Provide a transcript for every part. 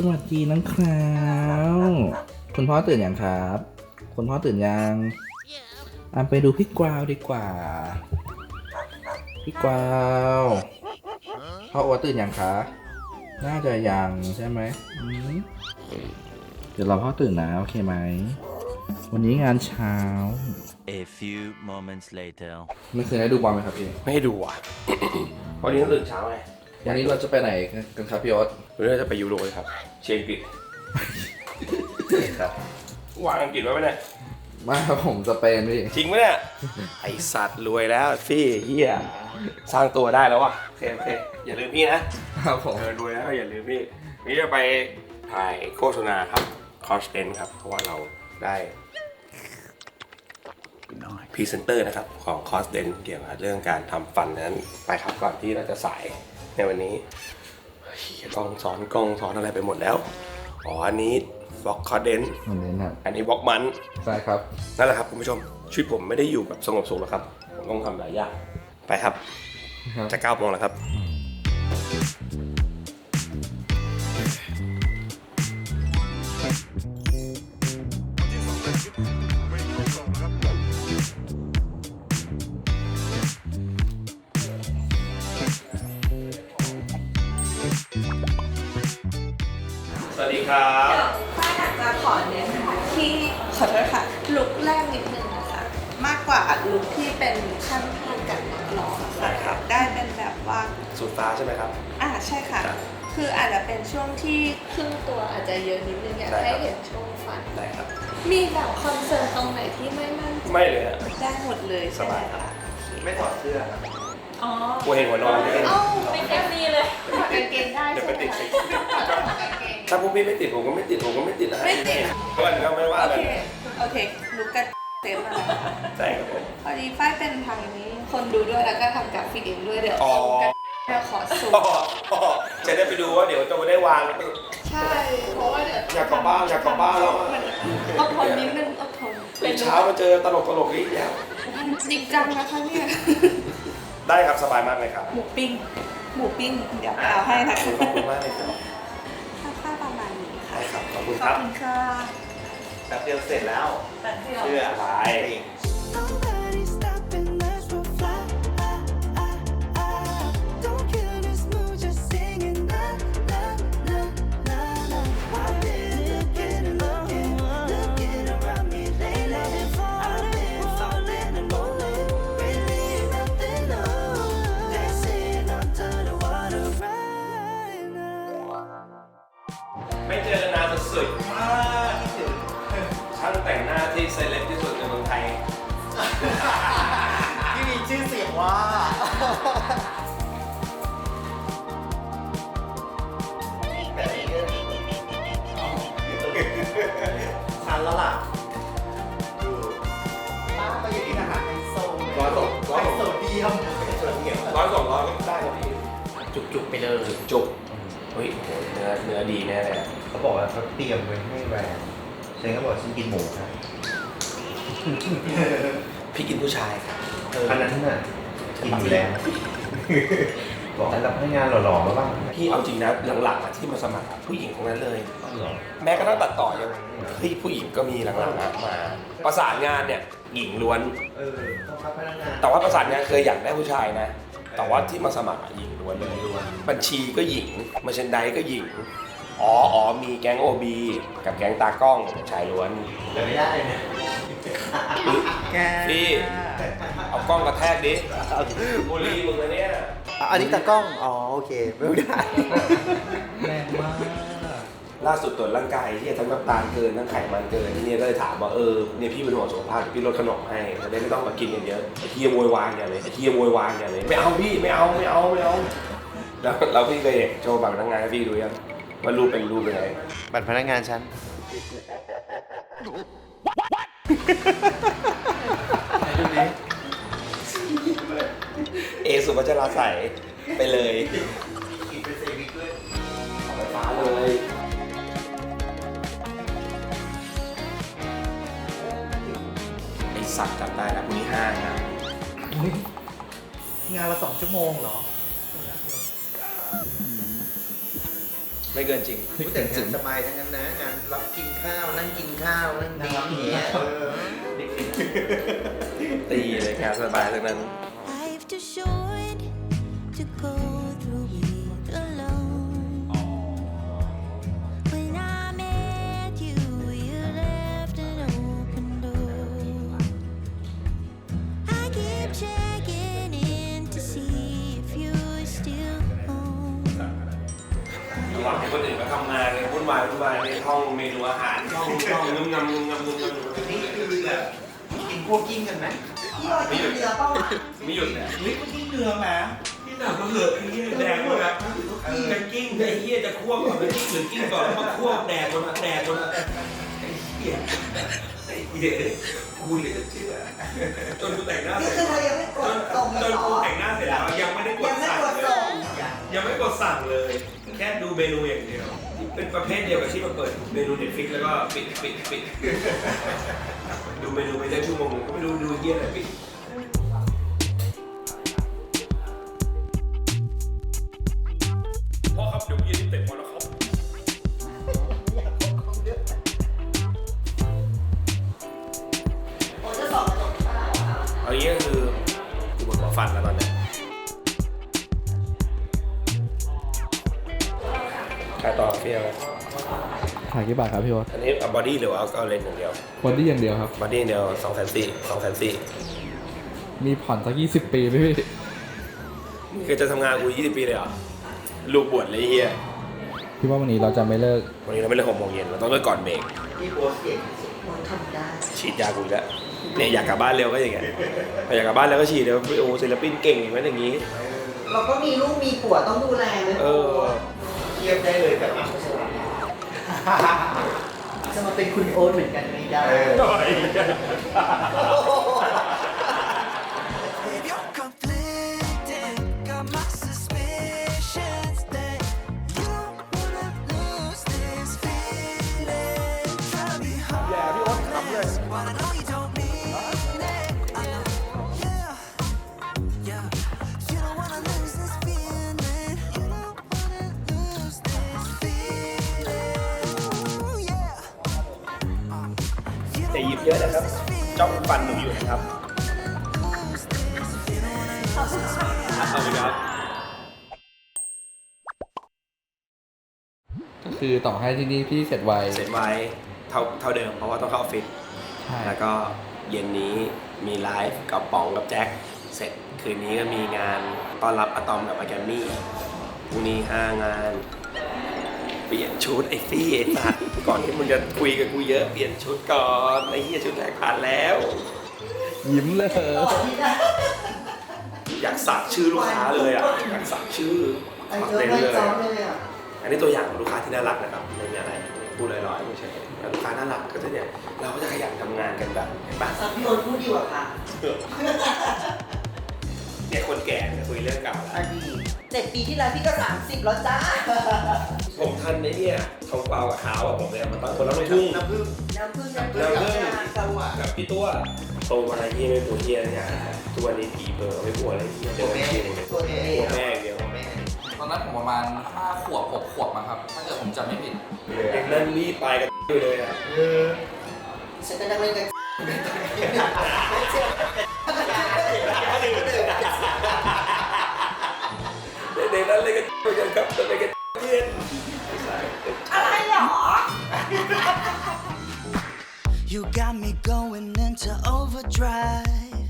สวัสดีนะครับคุณพ่อตื่นยังครับคุณพ่อตื่นยังอะไปดูพี่กวาวดีกว่า พี่กวาวพ่อโอวตื่นยังคะน่าจะยังใช่ไหมอืมเดี๋ยวเราพ่อตื่นนะโอเคไหมวันนี้งานเช้า A few moments later. ไม่เคยได้ดูบอลไหมครับพี่ไม่ให้ดูอะเพราะนี้ต้องตื่นเช้าไง วันนี้เราจะไปไหนกันครับพี่โอ๊ตวันนี้เราจะไปยูโรเลยครับ เชียร์อังกฤษครับวางอังกฤษไว้ไหมเนี่ยมาครับผมสเปนพี่จริงไหมเนี่ยไอสัตว์รวยแล้วฟี่เฮียสร้างตัวได้แล้วว่ะโอเคโอเคอย่าลืมพี่นะครับผมเออรวยแล้วอย่าลืมพี่วันนี้จะไปถ่ายโฆษณาครับคอสเทนครับเพราะว่าเราได้พรีเซนเตอร์นะครับของคอสเดนเกี่ยวกับเรื่องการทำฟันนั้นไปครับก่อนที่เราจะสาย ในวันนี้เฮียกล้องสอนกล้องสอนอะไรไปหมดแล้ว อ๋อ อันนี้บล็อกคอสเดนวันนี้นะอันนี้บล็อกมัน ใช่ครับ นั่นแหละครับคุณผู้ชม ชีวิตผมไม่ได้อยู่แบบสงบสุขหรอกครับ ผมต้องทำหลายอย่าง ไปครับครับจะเก้าโมงแล้วครับ สวัสดีครับ ถ้าอยากจะขอเน้นค่ะที่ขอโทษค่ะลุกแรกนิดนึงนะคะ มากกว่าลุกที่เป็นขั้นตอนกับนักร้องอะได้ค่ะครับได้เป็นแบบว่า สูตรฟ้าใช่ไหมครับ อ่าใช่ค่ะ ครับคืออาจจะเป็นช่วงที่ครึ่งตัวอาจจะเยอะนิดนึงอยากได้ให้ครับ เห็นช่วงฟัน ได้ครับ มีแบบคอนเซิร์นตรงไหนที่ไม่มั่นใจไม่เลยฮะ ได้หมดเลยใช่ไหมสบายครับ คะไม่ถอดเสื้ออ๋อกูเห็นหัวนอนไม่ได้เอ้าเป็นแค่นี้เลยถอดกางเกงได้เดี๋ยวใช่ไปไหมติดคะ ถ้าพวกพี่ไม่ติดผมก็ไม่ติดผมก็ไม่ติดนะฮะไม่ติด ก็อันก็ไม่ว่าโอกันเค โอเคลุกกันเต็มอะไรใช่ครับผม พอดีฝ้ายเป็นทางนี้ คนดูด้วยแล้วก็ทำกราฟิกเองด้วยเดี๋ยวอ๋อ กันเดี๋ยวขอสูงอ๋ออ๋อจะได้ไปดูว่าเดี๋ยวจะไม่ได้วาง ใช่ เพราะว่าเดี๋ยวอยากกลับบ้านอยากกลับบ้านแล้วอะ อดทนนิดนึงอดทนเป็นเช้ามาเจอตลกตลกๆอีกแล้วจริงจังนะคะเนี่ย ได้ครับสบายมากเลยครับหมูปิ้ง หมูปิ้ง เดี๋ยวไปเอาให้นะคะขอบคุณมากเลยครับ ครับขอบคุณขคอบรับคุณค่ะ แป๊บเดียวเสร็จแล้วแต่เดี๋ยว เชื่อไป กันนานสุดๆมากที่สุดช่างแต่งหน้าที่เซเลบที่สุดในเมืองไทย ที่มีชื่อเสียงว่า ชันแล้วล่ะดูป้าก็อยู่ที่อาหารไฮโซเลยร้อยสองร้อยไฮสอง โซเดียมไฮโซเดียมร้อยสองร้อยก็ได้ครับพี่ จุกๆไปเลยจุก เฮ้ยโหเนื้อเนื้อดีแน่เลยอะเขาบอกว่าเขาเตรียมไว้ให้แวนฉันก็บอกฉันกินหมูครับพี่กินผู้ชายครับอันนั้นน่ะกินอยู่แล้ว บอกให้รับพนักงานหล่อๆมาบ้างพี่เอาจริงนะหลังๆอะที่มาสมัครอะผู้หญิงทั้งนั้นเลยแม้กระทั่งตัดต่อยังเฮ้ยผู้หญิงก็มีหลังๆอะมา ประสานงานเนี่ยหญิงล้วน เออพ่อค้าพนักงานแต่ว่าประสานงานเคยอยากได้ผู้ชายนะ แต่ว่าที่มาสมัครอะหญิงล้วนเลยบัญชีก็หญิงมาเชนไดก็หญิงอ๋ออ๋อมีแก๊งโอบีกับแก๊งตากล้องชายล้วนแต่ไม่ได้เนี่ยพี่ เอากล้องกระแทกดิบุรีมึงนะเนี่ยอันนี้ตากล้อง อ๋อ โอเค ไม่ได้ แรงมาก ล่าสุดตรวจร่างกายที่ทั้งน้ำตาลเกินทั้งไขมันเกินเนี่ยก็เลยถามว่าเออเนี่ยพี่เป็นห่วงสุขภาพเดี๋ยวพี่ลดขนมให้จะได้ไม่ต้องมากินกันเยอะไอ้เทียโวยวายอย่าเลยไอ้เทียโวยวายอย่าเลยไม่เอาพี่ไม่เอาไม่เอาไม่เอาแล้วแล้วพี่เคยเห็นโชว์บัตรพนักงานให้พี่ดูยังว่ารูปเป็นรูปเป็นไงบัตรพนักงานฉันเอสุวัชราใสไปเลยเอาไฟฟ้าเลย สัตว์จำได้แล้วพรุ่งนี้ห้างนะงานละสองชั่วโมงเหรอ ไม่เกินจริงแต่งานสบายทั้งนั้นนะงานรับกินข้าวนั่งกินข้าวนั่งดีเนี่ยเออ ตีเลยครับสบายทั้งนั้น ระหว่างที่คนอื่นมาทำงานเนี่ยวุ่นวายวุ่นวายในห้องเมนูอาหารห้องห้องงึมงำงึมงำงึมงำนี่คือแบบกินพวกกิ้งกันไหมพี่บอยกินเรือเปล่าไม่หยุดเนี่ยเฮ้ยมันกินเรือไหมพี่หนักก็เหอะไอ้เหี้ยแดงหมดอะจะกิ้งไอ้เหี้ยจะคั่วก่อนจะกิ้งหรือกิ้งก่อนแล้วมาคั่วแดดอะแดดอะไอ้เหี้ยไอ้เหี้ยกูเหลยจะเชื่อจนกูแต่งหน้าเสนี่ร็จคือเรายังไม่กจดนส่งจนกูแต่งหน้าเสร็จแล้วยังไม่ได้กดสั่ง ยังไม่กดสั่งเลย แค่ดูเมนูอย่างเดียว เป็นประเภทเดียวกับที่มาเปิดเมนูเน็ตฟิกแล้วก็ปิดปิดปิดดูเมนูไปได้ชั่วโมงก็ไม่รู้ดูเยี่ยอะไรปิด ขายต่อเฟี้ยวขายกี่บาทครับพี่วออันนี้เอาบอดี้หรือว่าเอาเลนอย่างเดียว บอดี้อย่างเดียวครับ บอดี้เดียวสองแสนสี่สองแสนสี่มีผ่อนสักยี่สิบปีไหมพี่คือจะทำงานกูยี่สิบปีเลยเหรอ ลูกบวชเลยไอ้เฮียพี่ว่าวันนี้เราจะไม่เลิก วันนี้เราไม่เลิกหกโมงเย็นเราต้องเลิกก่อนเบรกพี่โบสเก่งที่สุดมันทำได้ ฉีดยากูอีกแล้วเนี่ยอยากกลับบ้านเร็วก็อย่างเงี้ยพออยากกลับบ้านแล้วก็ฉีดเดี๋ยวโอ้ศิลปินเก่งอย่างนั้นอย่างนี้ เราก็มีลูกมีผัวต้องดูแลนะเออเทียบได้เลยกับอัพสจะมาเป็นคุณโอ๊ตเหมือนกันไม่ได้ Babe, อย่าหยิบเยอะนะครับ จ้องฟันหนูอยู่นะครับขอบคุณครับ ก็คือต่อให้ที่นี่พี่เสร็จไว เสร็จไว้เท่าเท่าเดิม เพราะว่าต้องเข้าออฟฟิศ ใช่ แล้วก็เย็นนี้มีไลฟ์กับป๋องกับแจ็ค เสร็จคืนนี้ก็มีงานต้อนรับอะตอมกับอาแกมมี่พรุ่งนี้ห้างาน เปลี่ยนชุดไอ้ฟี่ไอ้สัตว์ก่อนที่มึงจะคุยกับกูเยอะเปลี่ยนชุดก่อนไอ้เหี้ยชุดแรกผ่านแล้ว ยิ้มเลยอยากสักชื่อลูกค้าเลยอะอยากสักชื่อไอ้ปักเจ้าเต็มได้เลยจ้องเลยอะอันนี้ตัวอย่างของลูกค้าที่น่ารักนะครับไม่มีอะไรพูดลอยๆไม่ใช่แต่ลูกค้าน่ารักก็จะเนี่ยเราก็จะขยันทำงานกันแบบเห็นปะ สักพี่โอ๊ตพูดดีกว่าค่ะเนี่ยคนแก่เนี่ยคุยเรื่องเก่าอดีต จ็ดปีที่แล้วพี่ก็สามสิบแล้วจ้าผมทันในเนี่ยทองเปล่ากับขาวอะผมเนี่ยมันตอนคนละลูกทุ่งน้ำผึ้งน้ำพึ่งน้ำพึ่งน้ำผึ้งกับสวรรค์กับพี่ตัวโตมาที่ไม่ปวดเยี่ยเนี่ยทุกวันนี้ผีเบอร์ไม่ปวดอะไรเงี้ยเดิตัวนแม่เที่ยอย่างเงี้ยตัวแม่ปวดแม่อย่างเดียวตัวแม่ตอนนั้นผมประมาณ5ขวบ6ขวบมั้งครับ ถ้าเกิดผมจำไม่ผิดอย่างนั้นรีบไปกันอยู่เลยอะเออฉันก็นั่งเล่นกัน นนั้นเลยกันอยู่กันครับจะไปกันเพื่อน อะไรหรอ You got me going into overdrive.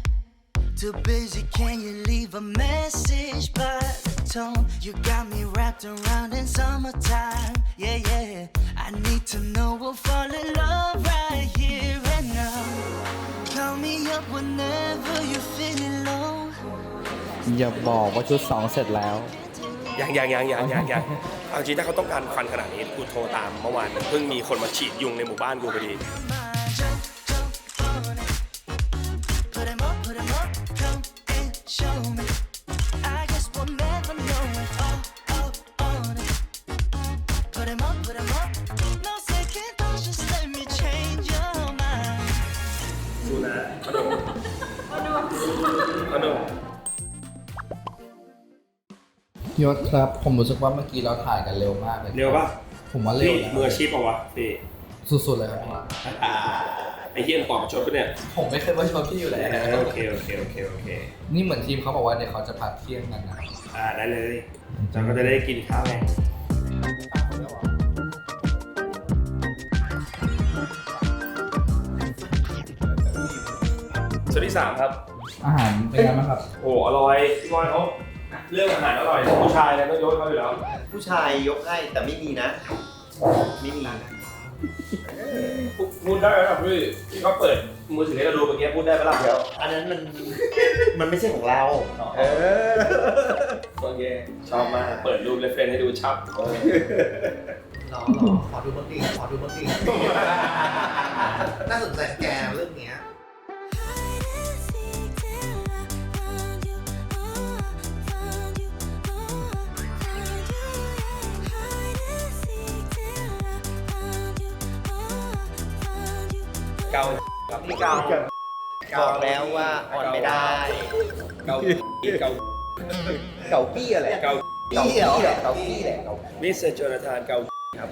Too busy, can you leave a message by the tone? You got me wrapped around in summertime. Yeah, yeah. I need to know we'll fall in love right here and now. Call me up whenever you're feeling low. อย่าบอกว่าชุด 2 เสร็จแล้ว ยังยังยังยังยังยังเอาจริงถ้าเขาต้องการควันขนาดนี้กูโทรตามเมื่อวานเพิ่งมีคนมาฉีดยุงในหมู่บ้านกูพอดี ยศครับผมรู้สึกว่าเมื่อกี้เราถ่ายกันเร็วมากเลยเร็วป่ะผมว่าเร็วพี่นะมืออาชีพป่าวะพี่สุดๆเลยครับพี่อ่าไอ้เฮียนปอบประชดปะเนี่ย ผมไม่เคยว่าชอบพี่อยู่แล้วโอเคโอเคโอเคโอเค นี่เหมือนทีมเขาบอกว่าเดี๋ยวเขาจะพักเที่ยงกันนะอ่าได้เลยเราก็จะได้กินข้าวไงส่วนที่สามครับ อาหารเป็นไงบ้างครับ โอ้อร่อยพี่บอยเขา เรื่องอาหารอร่อยผู้ชายเนี่ยต้องยกให้เขาอยู่แล้วผู้ชายยกให้แต่ไม่มีนะ ไม่มีพูดได้ไหมครับพี่ที่เขาเปิดมือถือให้เราดูเมื่อกี้พูดได้ไหมล่ะเดี๋ยวอันนั้นมันมันไม่ใช่ของเราเออโอเคชอบมากเปิดรูปเรฟเฟนให้ดูชับรอรอขอดูบ้างดิขอดูบ้างดิน่าสนใจแกเรื่องเนี้ย เกานี่เกาบอกแล้วว่าอ่อนไม่ได้ เกาเกาเก่าปี้อะไรเกาปี้เหรอเก่าปี้แหละเก่ามิสเตอร์โจนาธานเกาครับ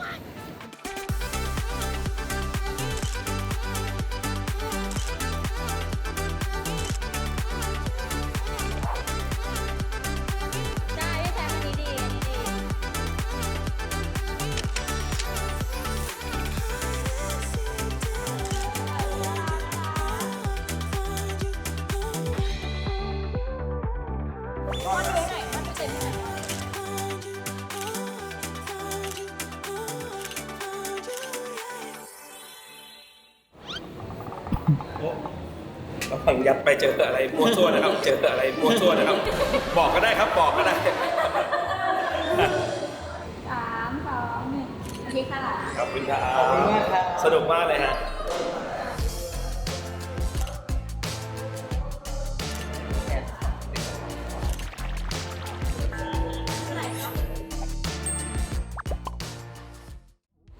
งยัดไปเจออะไรมั่วซั่วนะครับ เจออะไรมั่วซั่วนะครับ บอกก็ได้ครับบอกก็ได้สามสองหนึ่งโอเคค่ะ ขอบคุณครับสนุกมากเลยฮะ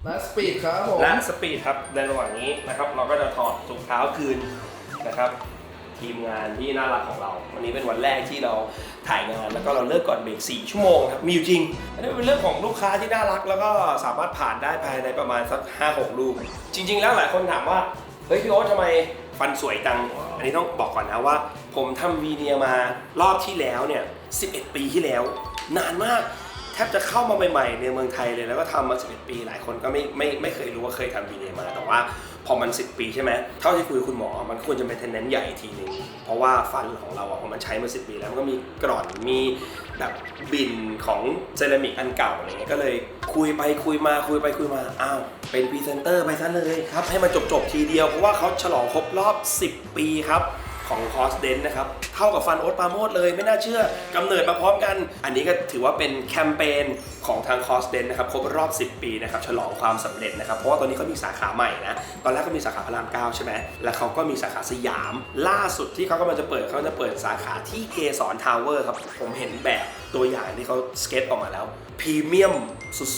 และสปีดครับผม และสปีดครับในระหว่างนี้นะครับ เราก็จะถอดถุงเท้าคืนนะครับ ทีมงานที่น่ารักของเรา วันนี้เป็นวันแรกที่เราถ่ายงานแล้วก็เราเลิกก่อนเบรก4ชั่วโมงครับมีอยู่จริงอันนี้เป็นเรื่องของลูกค้าที่น่ารัก แล้วก็สามารถผ่านได้ภายในประมาณสัก5-6ลูกจริง ๆ แล้วหลายคนถามว่าเฮ้ยพี่โอ๊ตทำไมฟันสวยจัง อันนี้ต้องบอกก่อนนะว่า ผมทำวีเนียมารอบที่แล้วเนี่ย 11 ปีที่แล้ว นานมากแทบจะเข้ามาใหม่ๆในเมืองไทยเลยแล้วก็ทำมา 11 ปี หลายคนก็ไม่ไม่ไม่เคยรู้ว่าเคยทำวีเนียมาแต่ว่า พอมัน 10 ปีใช่ไหมเท่าที่คุยคุณหมอมันควรจะเป็นเทนเนนใหญ่ทีหนึ่งเพราะว่าฟันของเราอะพอมันใช้มา 10 ปีแล้วมันก็มีกร่อนมีแบบบินของเซรามิกอันเก่าอะไรเงี้ยก็เลยคุยไปคุยมาคุยไปคุยมาอ้าวเป็นพรีเซนเตอร์ไปซะเลยครับให้มันจบๆทีเดียวเพราะว่าเขาฉลองครบรอบ 10 ปีครับ ของคอสเดนนะครับ เท่ากับฟันโอ๊ตปาโมดเลยไม่น่าเชื่อกำเนิดมาพร้อมกัน อันนี้ก็ถือว่าเป็นแคมเปญของทางคอสเดนนะครับ ครบรอบ 10 ปีนะครับ ฉลองความสำเร็จนะครับ เพราะว่าตอนนี้เขามีสาขาใหม่นะ ตอนแรกก็มีสาขาพระราม9ใช่ไหมแล้วเขาก็มีสาขาสยาม ล่าสุดที่เขากำลังจะเปิดเขาจะเปิดสาขาที่เกสรทาวเวอร์ครับผมเห็นแบบตัวอย่างที่เขาสเก็ตออกมาแล้วพรีเมียม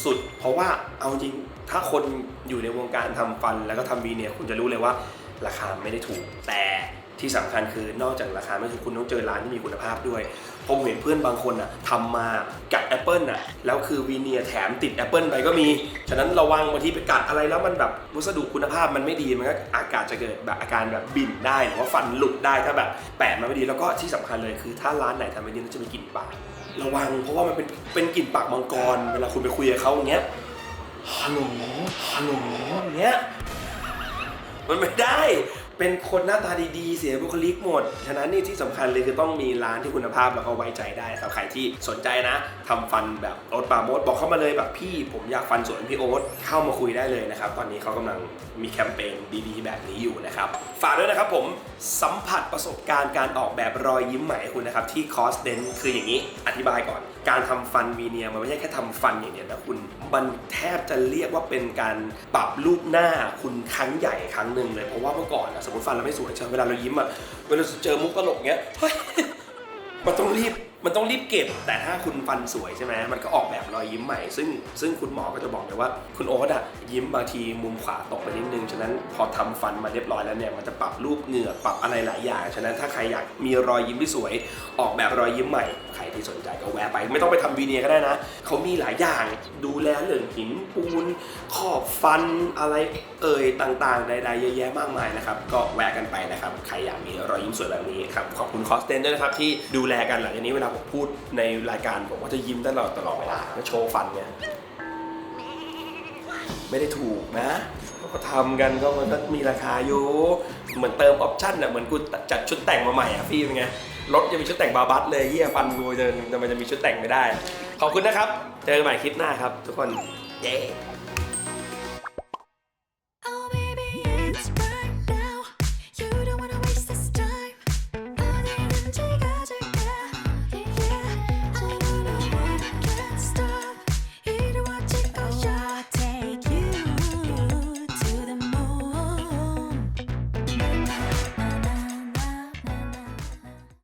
สุดๆ เพราะว่าเอาจริงถ้าคนอยู่ในวงการทำฟัน แล้วก็ทำวีเนียคุณจะรู้เลยว่าราคาไม่ได้ถูกแต่ ที่สำคัญคือนอกจากราคาไม่ถูกคุณต้องเจอร้านที่มีคุณภาพด้วย ผมเห็นเพื่อนบางคนอะทำมากัดแอปเปิลอะแล้วคือวีเนียแถมติดแอปเปิลไปก็มี ฉะนั้นระวังบางทีไปกัดอะไรแล้วมันแบบวัสดุคุณภาพมันไม่ดีมันก็อากาศจะเกิดแบบอาการแบบบิ่นได้หรือว่าฟันหลุดได้ถ้าแบบแปะมาไม่ดีแล้วก็ที่สำคัญเลยคือถ้าร้านไหนทำไม่ดีมันจะมีกลิ่นปากระวังเพราะว่ามันเป็นเป็นกลิ่นปากมังกรเวลาคุณไปคุยกับเขาอย่างเงี้ยฮัลโหลฮัลโหลอย่างเงี้ยมันไม่ได้ เป็นคนหน้าตาดีๆ เสียบุคลิกหมด ฉะนั้นนี่ที่สำคัญเลยคือต้องมีร้านที่คุณภาพแล้วก็ไว้ใจได้ครับใครที่สนใจนะทำฟันแบบโอ๊ตปราโมดบอกเข้ามาเลยแบบพี่ ผมอยากฟันสวนพี่โอ๊ตเข้ามาคุยได้เลยนะครับ ตอนนี้เขากำลังมีแคมเปญดีๆ แบบนี้อยู่นะครับ ฝากด้วยนะครับผมสัมผัสประสบการณ์การออกแบบรอยยิ้มใหม่คุณนะครับที่คอสเดนคืออย่างนี้อธิบายก่อน การทำฟันวีเนียร์มันไม่ใช่แค่ทำฟันอย่างเดียวนะคุณมันแทบจะเรียกว่าเป็นการปรับรูปหน้าคุณครั้งใหญ่ครั้งหนึ่งเลยเพราะว่าเมื่อก่อนสมมติฟันเราไม่สวยใช่ไหมเวลาเรายิ้มอะเวลาเจอมุกตลกเงี้ยเฮ้ยมันต้องรีบมันต้องรีบเก็บ แต่ถ้าคุณฟันสวยใช่ไหมมันก็ออกแบบรอยยิ้มใหม่ ซึ่งซึ่งคุณหมอก็จะบอกเลยว่า คุณโอ๊ตอะยิ้มบางทีมุมขวาตกไปนิดนึง ฉะนั้นพอทำฟันมาเรียบร้อยแล้วเนี่ยมันจะปรับรูปเหงือกปรับอะไรหลายอย่าง ฉะนั้นถ้าใครอยากมีรอยยิ้มที่สวย ออกแบบรอยยิ้มใหม่ ใครที่สนใจก็แวะไป ไม่ต้องไปทำวีเนียก็ได้นะ เขามีหลายอย่างดูแลเรื่องหินปูนขอบฟันอะไรเอ่ยต่างๆใดๆเยอะแยะมากมายนะครับก็แวะกันไปนะครับใครอยากมีรอยยิ้มสวยแบบนี้ครับขอบคุณคอสเตนด้วยนะครับที่ดูแลกันหลังจากนี้เวลาผมพูดในรายการผมก็จะยิ้มตลอดตลอดเวลาแล้วโชว์ฟันเนี่ยไม่ได้ถูกนะก็ทำกันก็มันก็มีราคาอยู่ เหมือนเติมออปชั่นอะเหมือนกูจัดชุดแต่งมาใหม่อะพี่เป็นไง รถจะมีชุดแต่งบาบัสเลยเฮียฟันกูจะจะมันจะมีชุดแต่งไม่ได้ ขอบคุณนะครับ เจอกันใหม่คลิปหน้าครับ ทุกคน เย้